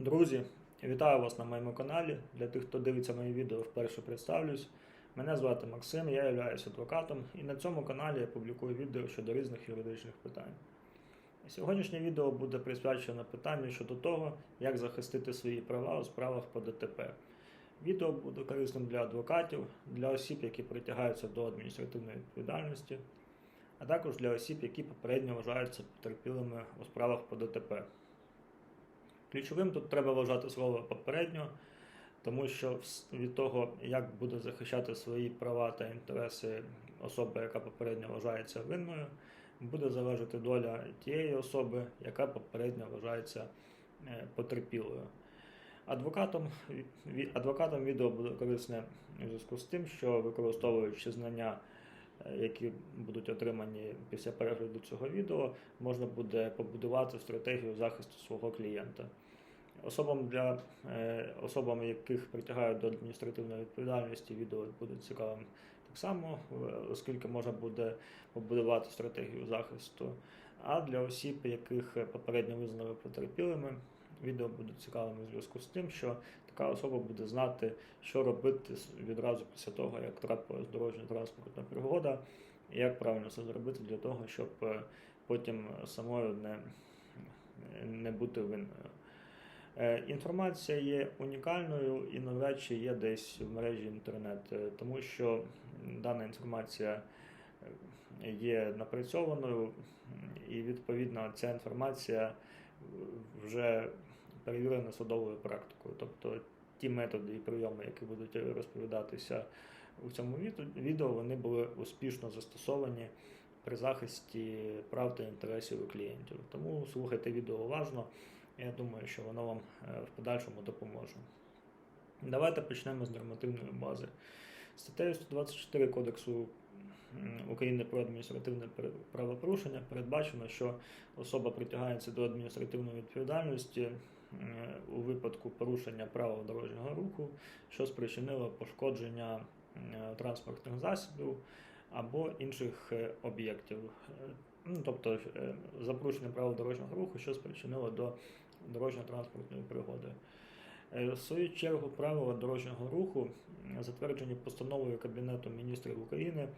Друзі, вітаю вас на моєму каналі. Для тих, хто дивиться мої відео, вперше представлюсь. Мене звати Максим, я являюсь адвокатом, і на цьому каналі я публікую відео щодо різних юридичних питань. Сьогоднішнє відео буде присвячено питанню щодо того, як захистити свої права у справах по ДТП. Відео буде корисним для адвокатів, для осіб, які притягаються до адміністративної відповідальності, а також для осіб, які попередньо вважаються потерпілими у справах по ДТП. Ключовим тут треба вважати слово попередньо, тому що від того, як буде захищати свої права та інтереси особа, яка попередньо вважається винною, буде залежати доля тієї особи, яка попередньо вважається е, потерпілою. Адвокатом, адвокатом відео буде корисне у зв'язку з тим, що використовуючи знання, які будуть отримані після перегляду цього відео, можна буде побудувати стратегію захисту свого клієнта. Особам, для, е, особам, яких притягають до адміністративної відповідальності, відео буде цікавим так само, е, оскільки можна буде побудувати стратегію захисту. А для осіб, яких попередньо визнали потерпілими, відео буде цікавим у зв'язку з тим, що така особа буде знати, що робити відразу після того, як трапилась дорожня транспортна пригода, і як правильно це зробити для того, щоб е, потім самою не, не бути винною. Е, Інформація є унікальною і навряд чи є десь в мережі інтернет, е, тому що дана інформація є напрацьованою, і відповідно ця інформація вже перевірена судовою практикою. Тобто ті методи і прийоми, які будуть розповідатися у цьому відео- вони були успішно застосовані при захисті прав та інтересів клієнтів. Тому слухайте відео уважно. Я думаю, що воно вам е, в подальшому допоможе. Давайте почнемо з нормативної бази. Статтею 124 Кодексу України про адміністративне правопорушення передбачено, що особа притягається до адміністративної відповідальності у випадку порушення правил дорожнього руху, що спричинило пошкодження транспортних засобів або інших е, об'єктів. Е, Ну, тобто е, за порушення правил дорожнього руху, що спричинило до дорожньо-транспортної пригоди. Е, В свою чергу правила дорожнього руху затверджені постановою Кабінету міністрів України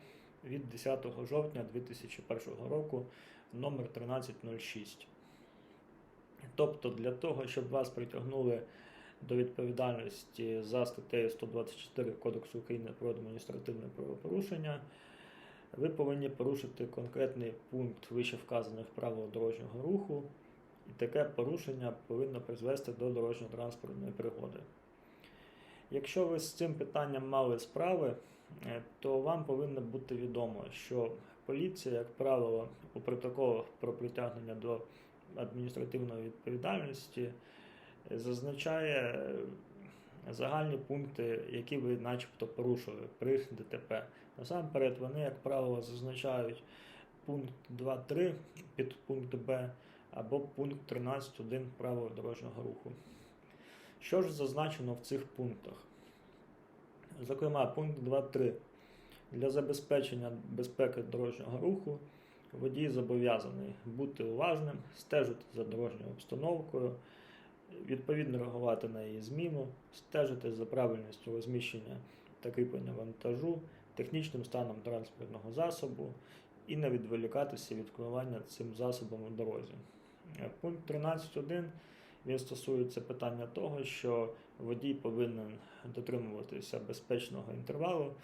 від 10 жовтня 2001 року номер 1306. Тобто для того, щоб вас притягнули до відповідальності за статтею 124 Кодексу України про адміністративне правопорушення, ви повинні порушити конкретний пункт вище вказаних правил дорожнього руху, і таке порушення повинно призвести до дорожньо-транспортної пригоди. Якщо ви з цим питанням мали справи, е, то вам повинно бути відомо, що поліція, як правило, у протоколах про притягнення до адміністративної відповідальності зазначає е, загальні пункти, які ви начебто порушили при ДТП. Насамперед, вони, як правило, зазначають пункт 2.3 під пункт Б або пункт 13.1 правил дорожнього руху. Що ж зазначено в цих пунктах? Зокрема, пункт 2.3. Для забезпечення безпеки дорожнього руху водій зобов'язаний бути уважним, стежити за дорожньою обстановкою, відповідно реагувати на її зміну, стежити за правильністю розміщення та кріплення вантажу, технічним станом транспортного засобу і не відволікатися від керування цим засобом у дорозі. Е, Пункт 13.1 він стосується питання того, що водій повинен дотримуватися безпечного інтервалу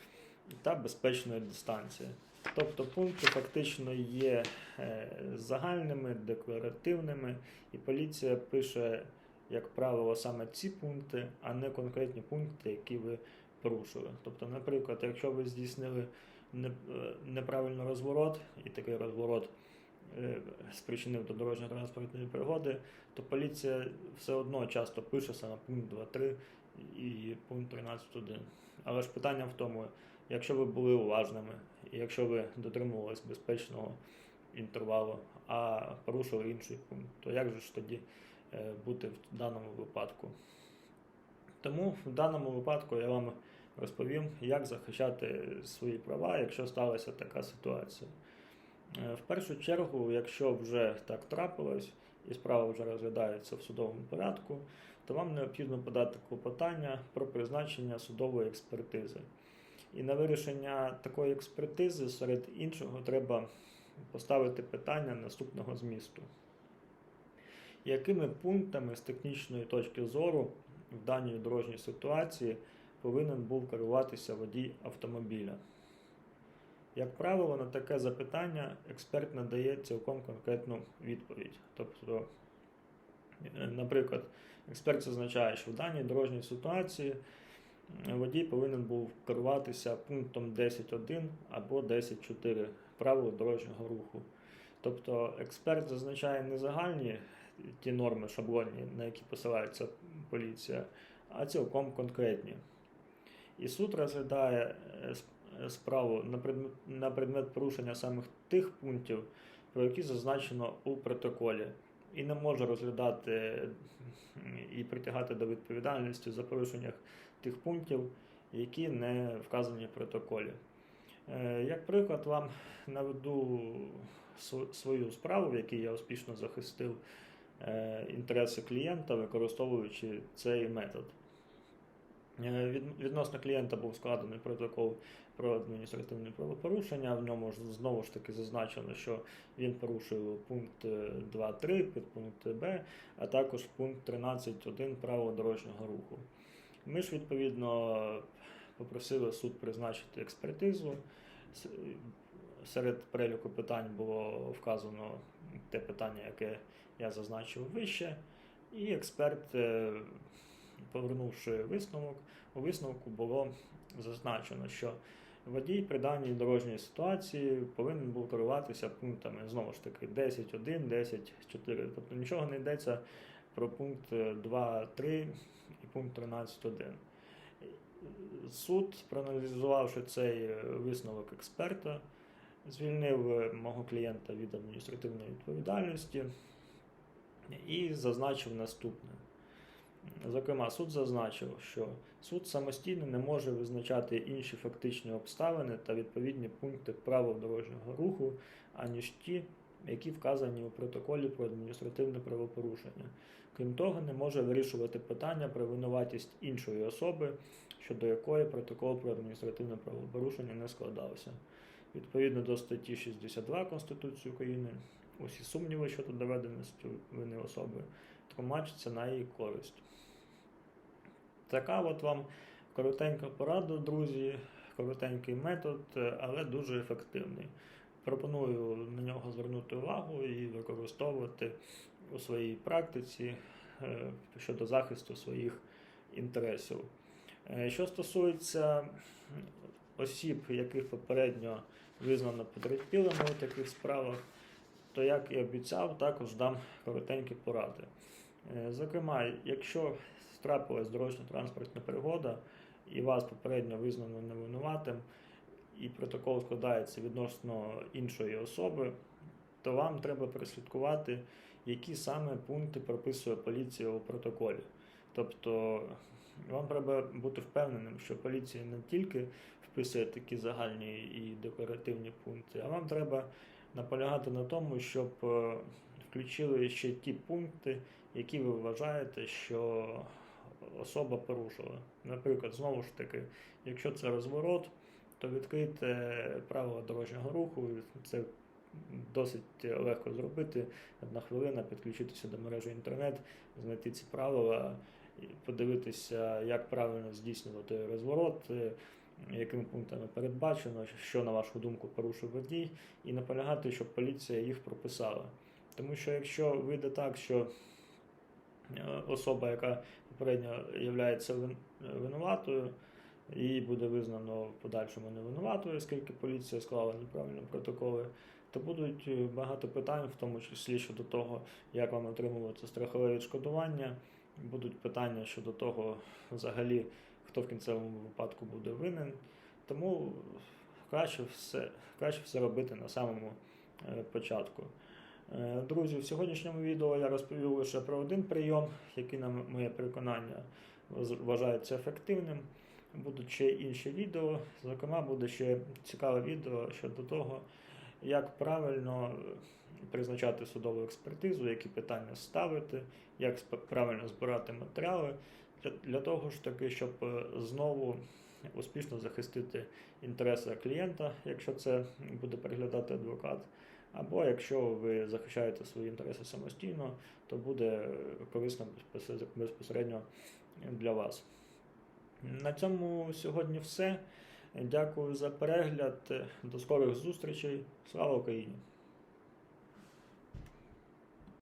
та безпечної дистанції. Тобто пункти фактично є е, загальними, декларативними, і поліція пише, як правило, саме ці пункти, а не конкретні пункти, які ви порушили. Тобто, наприклад, якщо ви здійснили е, розворот, і такий розворот е, спричинив до дорожньо-транспортної пригоди, то поліція все одно часто пише саме пункт 2.3 і пункт 13.1. Але ж питання в тому, якщо ви були уважними, якщо ви дотримувались безпечного інтервалу, а порушили інший пункт, то як же ж тоді е, бути в даному випадку? Тому в даному випадку я вам розповім, як захищати свої права, якщо сталася така ситуація. Е, В першу чергу, якщо вже так трапилось, і справа вже розглядається в судовому порядку, то вам необхідно подати клопотання про призначення судової експертизи. І на вирішення такої експертизи, серед іншого, треба поставити питання наступного змісту. Якими пунктами з технічної точки зору в даній дорожній ситуації повинен був керуватися водій автомобіля? Як правило, на таке запитання експерт надає цілком конкретну відповідь. Тобто, е, наприклад, експерт зазначає, що в даній дорожній ситуації водій повинен був керуватися пунктом 10.1 або 10.4 правил дорожнього руху. Тобто експерт зазначає не загальні ті норми шаблонні, на які посилається поліція, а цілком конкретні. І суд розглядає е, справу на предмет, на предмет порушення самих тих пунктів, про які зазначено у протоколі, і не може розглядати і притягати до відповідальності за порушення тих пунктів, які не вказані в протоколі. Е, Як приклад, вам наведу свою справу, в якій я успішно захистив е, інтереси клієнта, використовуючи цей метод. Е, Відносно клієнта був складений протокол про адміністративне правопорушення. В ньому знову ж таки зазначено, що він порушив пункт е, 2.3, підпункт Б, а також пункт 13.1 правил дорожнього руху. Ми ж відповідно попросили суд призначити експертизу. Серед переліку питань було вказано те питання, яке я зазначив вище, і експерт, е, повернувши висновок, у висновку було зазначено, що водій при даній дорожній ситуації повинен був керуватися пунктами знову ж таки 10.1, 10.4. Тобто нічого не йдеться про пункт 2.3 і пункт 13.1. Суд, проаналізувавши цей е, висновок експерта, звільнив е, мого клієнта від адміністративної відповідальності і зазначив наступне. Зокрема, суд зазначив, що суд самостійно не може визначати інші фактичні обставини та відповідні пункти правил дорожнього руху, аніж ті, які вказані у протоколі про адміністративне правопорушення. Крім того, не може вирішувати питання про винуватість іншої особи, щодо якої протокол про адміністративне правопорушення не складався. Відповідно до статті 62 Конституції України, усі сумніви щодо доведеності вини особи тлумачаться на її користь. Така от вам коротенька порада, друзі, коротенький метод, але дуже ефективний. Пропоную на нього звернути увагу і використовувати у своїй практиці е, щодо захисту своїх інтересів. Е, Що стосується осіб, яких попередньо визнано потерпілими у таких справах, то як і обіцяв, також дам коротенькі поради. Е, Зокрема, якщо трапилась дорожньо-транспортна пригода і вас попередньо визнано невинуватим, і протокол складається відносно іншої особи, то вам треба прослідкувати, які саме пункти прописує поліція у протоколі. Тобто вам треба бути впевненим, що поліція не тільки вписує такі загальні і декларативні пункти, а вам треба наполягати на тому, щоб е, включили ще ті пункти, які ви вважаєте, що особа порушила. Наприклад, знову ж таки, якщо це розворот, то відкрийте правила дорожнього руху. Це досить легко зробити. Одна хвилина, підключитися до мережі інтернет, знайти ці правила, подивитися, як правильно здійснювати розворот, е, якими пунктами передбачено, що, на вашу думку, порушив водій, і наполягати, щоб поліція їх прописала. Тому що якщо вийде так, що е, особа, яка попередньо є винуватою, її буде визнано в подальшому невинуватою, оскільки поліція склала неправильні протоколи, то будуть е, багато питань, в тому числі щодо того, як вам отримувати страхове відшкодування. Будуть питання щодо того, взагалі, хто в кінцевому випадку буде винен. Тому краще все, краще все робити на самому е, початку. Е, Друзі, в сьогоднішньому відео я розповів лише про один прийом, який, на моє переконання, вважається ефективним. Будуть ще інші відео. Зокрема, буде ще цікаве відео щодо того, як правильно призначати судову експертизу, які питання ставити, як правильно збирати матеріали, для, для того ж таки, щоб е, знову успішно захистити інтереси клієнта, якщо це буде переглядати адвокат. Або якщо ви захищаєте свої інтереси самостійно, то буде е, корисно безпосередньо для вас. На цьому сьогодні все. Дякую за перегляд. До скорих зустрічей. Слава Україні!